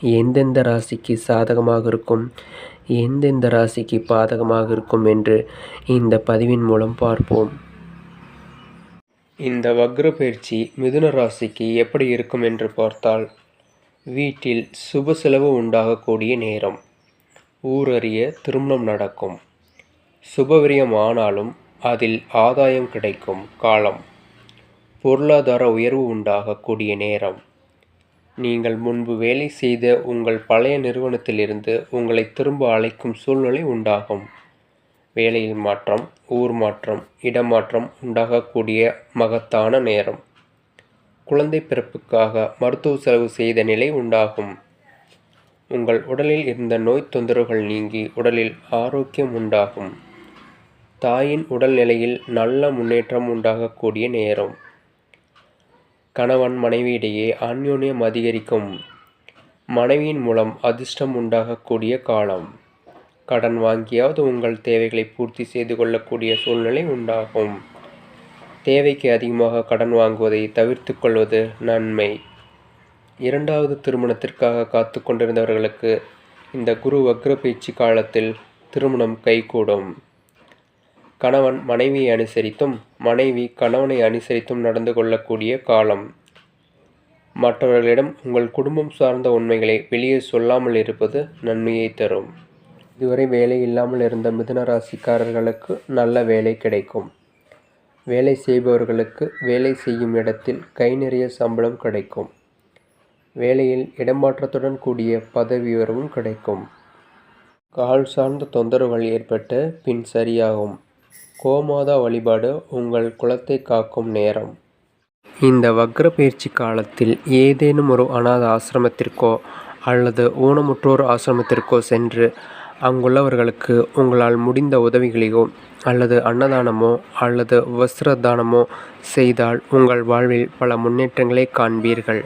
எந்தெந்த ராசிக்கு சாதகமாக இருக்கும் எந்தெந்த ராசிக்கு பாதகமாக இருக்கும் என்று இந்த பதிவின் மூலம் பார்ப்போம். இந்த வக்ர பயிற்சி மிதுன ராசிக்கு எப்படி இருக்கும் என்று பார்த்தால் வீட்டில் சுப செலவு உண்டாகக்கூடிய நேரம். ஊரறிய திருமணம் நடக்கும். சுபவிரியம் ஆனாலும் அதில் ஆதாயம் கிடைக்கும் காலம். பொருளாதார உயர்வு உண்டாகக்கூடிய நேரம். நீங்கள் முன்பு வேலை செய்த உங்கள் பழைய நிறுவனத்திலிருந்து உங்களை திரும்ப அழைக்கும் சூழ்நிலை உண்டாகும். வேலையில் மாற்றம் ஊர் மாற்றம் இடமாற்றம் உண்டாகக்கூடிய மகத்தான நேரம். குழந்தை பிறப்புக்காக மருத்துவ செலவு செய்த நிலை உண்டாகும். உங்கள் உடலில் இருந்த நோய் தொந்தரவுகள் நீங்கி உடலில் ஆரோக்கியம் உண்டாகும். தாயின் உடல்நிலையில் நல்ல முன்னேற்றம் உண்டாகக்கூடிய நேரம். கணவன் மனைவியிடையே அந்யோன்யம் அதிகரிக்கும். மனைவியின் மூலம் அதிர்ஷ்டம் உண்டாகக்கூடிய காலம். கடன் வாங்கியாவது உங்கள் தேவைகளை பூர்த்தி செய்து கொள்ளக்கூடிய சூழ்நிலை உண்டாகும். தேவைக்கு அதிகமாக கடன் வாங்குவதை தவிர்த்து கொள்வது நன்மை. இரண்டாவது திருமணத்திற்காக காத்து கொண்டிருந்தவர்களுக்கு இந்த குரு வக்ர பயிற்சி காலத்தில் திருமணம் கைகூடும். கணவன் மனைவியை அனுசரித்தும் மனைவி கணவனை அனுசரித்தும் நடந்து கொள்ளக்கூடிய காலம். மற்றவர்களிடம் உங்கள் குடும்பம் சார்ந்த உண்மைகளை வெளியே சொல்லாமல் இருப்பது நன்மையை தரும். இதுவரை வேலை இல்லாமல் இருந்த மிதுன ராசிக்காரர்களுக்கு நல்ல வேலை கிடைக்கும். வேலை செய்பவர்களுக்கு வேலை செய்யும் இடத்தில் கை நிறைய சம்பளம் கிடைக்கும். வேலையில் இடமாற்றத்துடன் கூடிய பதவி உயர்வும் கிடைக்கும். கால் சார்ந்த தொந்தரவுகள் ஏற்பட்டு பின் சரியாகும். கோமாதா வழிபாடு உங்கள் குலத்தை காக்கும் நேரம். இந்த வக்ர பயிற்சி காலத்தில் ஏதேனும் ஒரு அநாத ஆசிரமத்திற்கோ அல்லது ஊனமுற்றோர் ஆசிரமத்திற்கோ சென்று அங்குள்ளவர்களுக்கு உங்களால் முடிந்த உதவிகளையோ அல்லது அன்னதானமோ அல்லது வஸ்திர தானமோ செய்தால் உங்கள் வாழ்வில் பல முன்னேற்றங்களை காண்பீர்கள்.